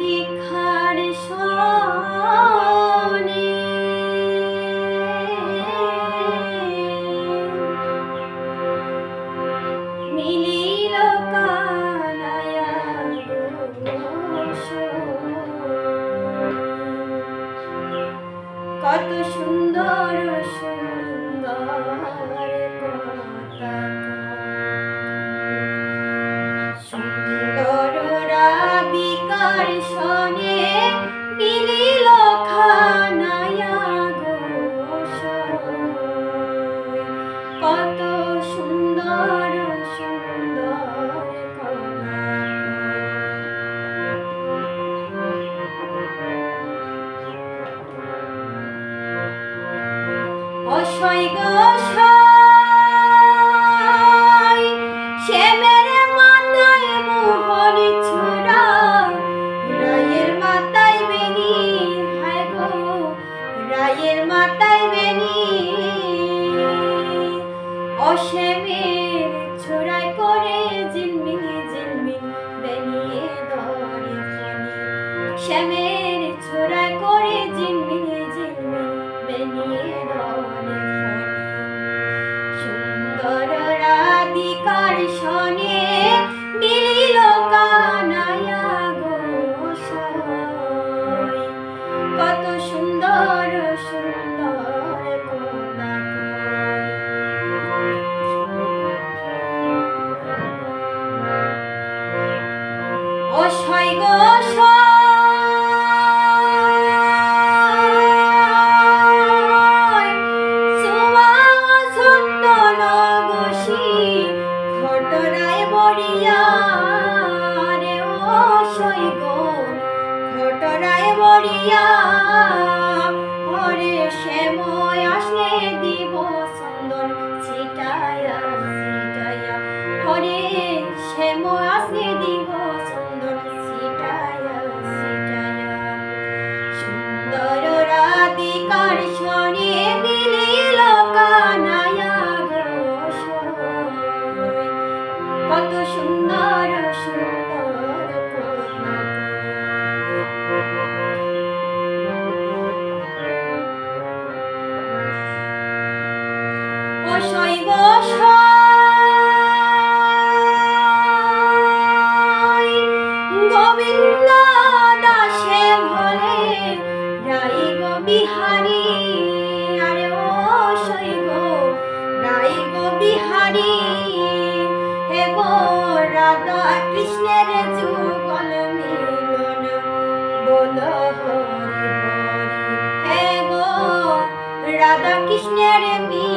দীক্ষার সনে। মিলে কত সুন্দর সুন্দর কথা শ্যামের ছোড়াই করে জিনমিন জিনমিন বেনিয়ে দরে সুন্দর রাধিকার শনে মিলিল কানায়া কত সুন্দর সুন্দর কথা কয়। ঘটরায় রে অসয় গো ঘটরায় বড়িয়া হরে শ্যাময় আসলে দিব সুন্দর ছিটায়া ছিটায়া। হরে শ্যাময় আসলে দিব সুন্দর ছিটায়া ছিটায়া। সুন্দর রাধিকার শনে বিহারি। আরে অসই গো, রাই গো বিহারি। হে গো রাধা কৃষ্ণের যুগল মিলন, বল হে গো রাধা কৃষ্ণের মিলন